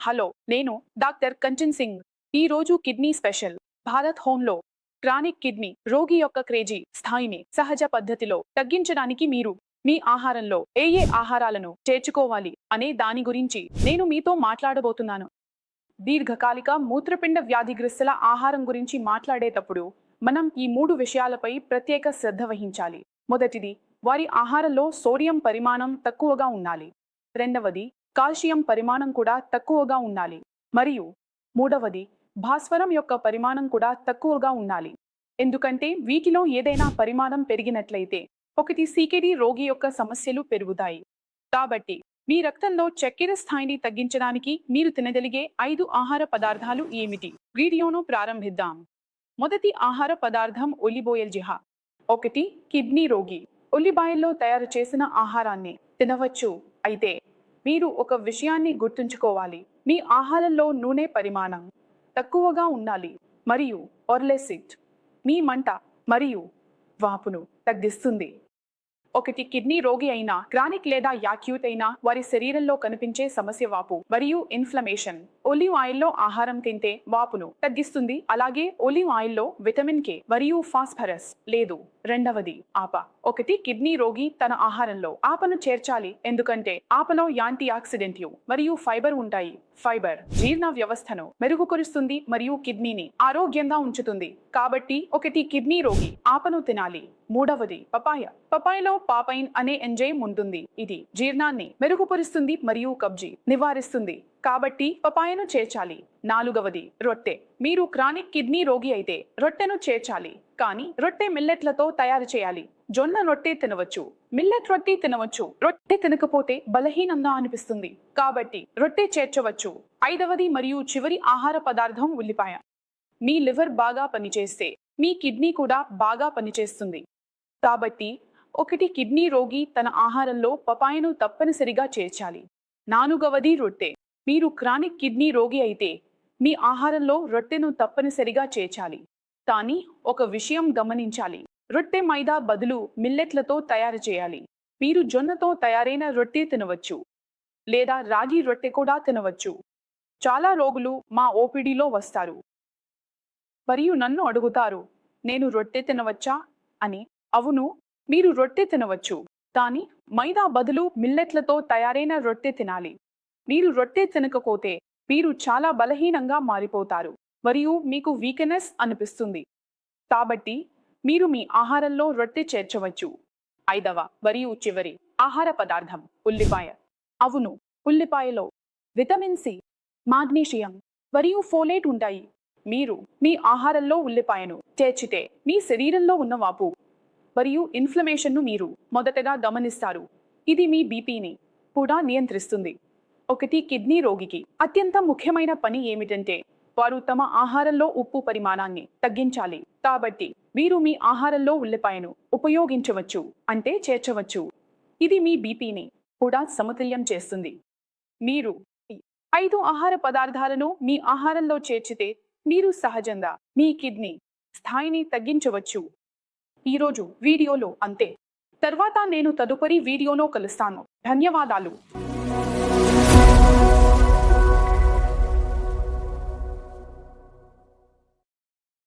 Hello నేను doctor Kanchan Singh. ఈ రోజు కిడ్నీ స్పెషల్. భారత్ హోంలో క్రానిక్ కిడ్నీ రోగి యొక్క క్రేజీ స్థాయిని సహజ పద్ధతిలో తగ్గించడానికి మీరు మీ ఆహారంలో ఏ ఏ ఆహారాలను చేర్చుకోవాలి అనే దాని గురించి నేను మీతో మాట్లాడబోతున్నాను. దీర్ఘకాలిక మూత్రపిండ వ్యాధిగ్రస్తుల ఆహారం గురించి మాట్లాడేటప్పుడు మనం ఈ మూడు విషయాలపై ప్రత్యేక శ్రద్ధ వహించాలి. మొదటిది వారి ఆహారంలో సోడియం పరిమాణం తక్కువగా ఉండాలి. రెండవది కాల్షియం పరిమాణం కూడా తక్కువగా ఉండాలి. మరియు మూడవది భాస్వరం యొక్క పరిమాణం కూడా తక్కువగా ఉండాలి. ఎందుకంటే వీటిలో ఏదైనా పరిమాణం పెరిగినట్లయితే ఒకటి సీకెడి రోగి యొక్క సమస్యలు పెరుగుతాయి. కాబట్టి మీ రక్తంలో చక్కెర స్థాయిని తగ్గించడానికి మీరు తినగలిగే ఐదు ఆహార పదార్థాలు ఏమిటి? వీడియోను ప్రారంభిద్దాం. మొదటి ఆహార పదార్థం ఒలిబోయల్ జిహా. ఒకటి కిడ్నీ రోగి. ఉల్లిబాయల్లో తయారు చేసిన ఆహారాన్ని తినవచ్చు. అయితే మీరు ఒక విషయాన్ని గుర్తుంచుకోవాలి. మీ ఆహారంలో నూనె పరిమాణం తక్కువగా ఉండాలి మరియు ఒర్లెసిట్ మీ మంట మరియు వాపును తగ్గిస్తుంది. ఒకటి కిడ్నీ రోగి అయినా క్రానిక్ లేదా యాక్యూట్ అయినా వారి శరీరంలో కనిపించే సమస్య వాపు మరియు ఇన్ఫ్లమేషన్ ఒలివ్ ఆయిల్లో ఆహారం తింటే వాపును తగ్గిస్తుంది. అలాగే ఒలివ్ ఆయిల్లో విటమిన్ కే మరియు ఫాస్ఫరస్ లేదు. రెండవది ఆప. ఒకటి కిడ్నీ రోగి తన ఆహారంలో ఆపను చేర్చాలి. ఎందుకంటే ఆపలో యాంటీ ఆక్సిడెంట్లు మరియు ఫైబర్ ఉంటాయి. ఫైబర్ జీర్ణ వ్యవస్థను మెరుగుపరుస్తుంది మరియు కిడ్నీని ఆరోగ్యంగా ఉంచుతుంది. కాబట్టి ఒకటి కిడ్నీ రోగి ఆపను తినాలి. మూడవది పపాయ. పపాయలో పాపైన్ అనే ఎంజైమ్ ఉంటుంది. ఇది జీర్ణాన్ని మెరుగుపరుస్తుంది మరియు కబ్జీ నివారిస్తుంది. కాబట్టి పపాయను చేర్చాలి. నాలుగవది రొట్టె. మీరు క్రానిక్ కిడ్నీ రోగి అయితే రొట్టెను చేర్చాలి. కానీ రొట్టె మిల్లెట్లతో తయారు చేయాలి. జొన్న రొట్టె తినవచ్చు. మిల్లెట్ రొట్టె తినవచ్చు. రొట్టె తినకపోతే బలహీనంగా అనిపిస్తుంది. కాబట్టి రొట్టె చేర్చవచ్చు. ఐదవది మరియు చివరి ఆహార పదార్థం ఉల్లిపాయ. మీ లివర్ బాగా పనిచేస్తే మీ కిడ్నీ కూడా బాగా పనిచేస్తుంది. కాబట్టి ఒకటి కిడ్నీ రోగి తన ఆహారంలో పపాయను తప్పనిసరిగా చేర్చాలి. నాలుగవది రొట్టె. మీరు క్రానిక్ కిడ్నీ రోగి అయితే మీ ఆహారంలో రొట్టెను తప్పనిసరిగా చేర్చాలి. కానీ ఒక విషయం గమనించాలి. రొట్టె మైదా బదులు మిల్లెట్లతో తయారు చేయాలి. మీరు జొన్నతో తయారైన రొట్టె తినవచ్చు. లేదా రాగి రొట్టె కూడా తినవచ్చు. చాలా రోగులు మా ఓపిడీలో వస్తారు. మరియు నన్ను అడుగుతారు నేను రొట్టె తినవచ్చా? అని. అవును మీరు రొట్టె తినవచ్చు. కానీ మైదా బదులు మిల్లెట్లతో తయారైన రొట్టె తినాలి. మీరు రొట్టె తినకపోతే మీరు చాలా బలహీనంగా మారిపోతారు. మరియు మీకు వీక్నెస్ అనిపిస్తుంది. కాబట్టి మీరు మీ ఆహారంలో రొట్టె చేర్చవచ్చు. ఐదవ మరియు చివరి ఆహార పదార్థం ఉల్లిపాయ. అవును ఉల్లిపాయలో విటమిన్ సి మాగ్నీషియం మరియు ఫోలేట్ ఉంటాయి. మీరు మీ ఆహారంలో ఉల్లిపాయను చేర్చితే మీ శరీరంలో ఉన్న వాపు మరియు ఇన్ఫ్లమేషన్ను మీరు మొదటగా గమనిస్తారు. ఇది మీ బీపీని కూడా నియంత్రిస్తుంది. ఒకటి కిడ్నీ రోగికి. అత్యంత ముఖ్యమైన పని ఏమిటంటే వారు తమ ఆహారంలో ఉప్పు పరిమాణాన్ని తగ్గించాలి. కాబట్టి మీరు మీ ఆహారంలో ఉల్లిపాయను ఉపయోగించవచ్చు అంటే చేర్చవచ్చు. ఇది మీ బీపీని కూడా సమతుల్యం చేస్తుంది. మీరు ఐదు ఆహార పదార్థాలను మీ ఆహారంలో చేర్చితే మీరు సహజంగా మీ కిడ్నీ స్థాయిని తగ్గించవచ్చు. ఈరోజు వీడియోలో అంతే. తర్వాత నేను తదుపరి వీడియోలో కలుస్తాను. ధన్యవాదాలు.